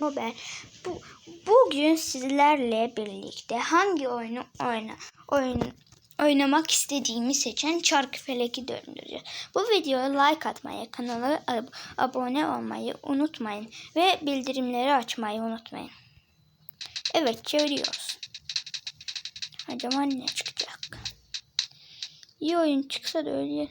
ben. Bu, bugün sizlerle birlikte hangi oyunu oyna, oyun, oynamak istediğimi seçen çarkı feleki döndüreceğiz. Bu videoya like atmayı, kanala ab- abone olmayı unutmayın ve bildirimleri açmayı unutmayın. Evet çeviriyoruz. Acaba ne çıkacak? İyi oyun çıksa da öyle.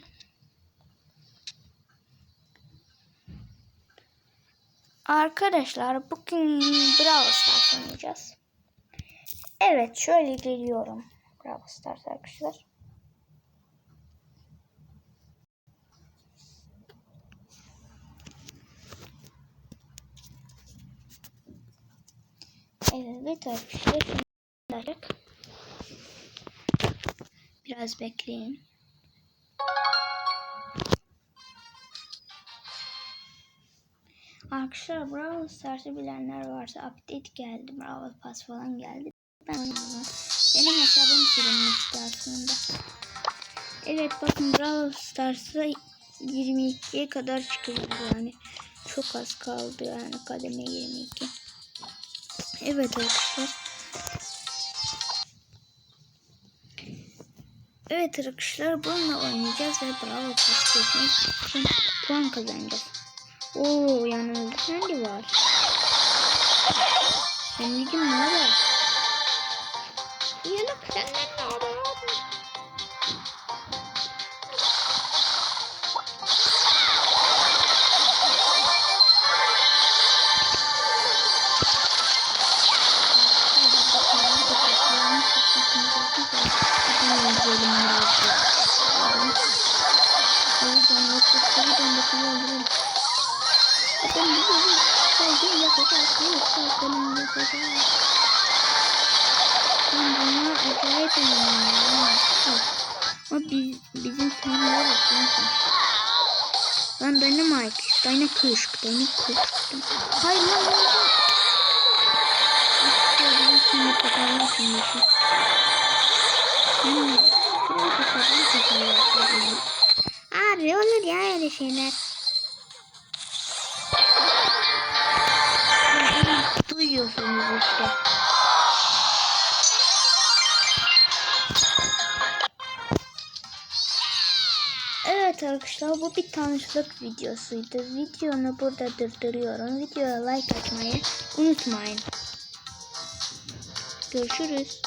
Arkadaşlar bugün Brawl Stars oynayacağız. Evet şöyle geliyorum. Brawl Stars arkadaşlar. Evet arkadaşlar. Biraz bekleyin. Arkadaşlar Brawl Stars'ı bilenler varsa update geldi. Brawl Pass falan geldi. Ben oynamadım. Benim hesabım silinmişti aslında. Evet bakın Brawl Stars'a 22'ye kadar çıkacak yani. Çok az kaldı yani kademe 22. Evet arkadaşlar. Evet arkadaşlar bununla oynayacağız ve Brawl Pass geçmek için puan kazanacağız. Oo yanımızda Sandy var. Sandy'cim ne haber? Yanık senden ne haber abi? Ama biz, bizim seninle bakıyorsun. Lan Dynamite, Dyna Kışk, Dyna Kışk. Hayır lan. Ya bizim seni. Hmm. Abi olur ya öyle şeyler. Duyuyorsunuz işte. Evet arkadaşlar bu bir tanışlık videosuydu. Videonu burada durduruyorum. Videoya like atmayı unutmayın. Görüşürüz.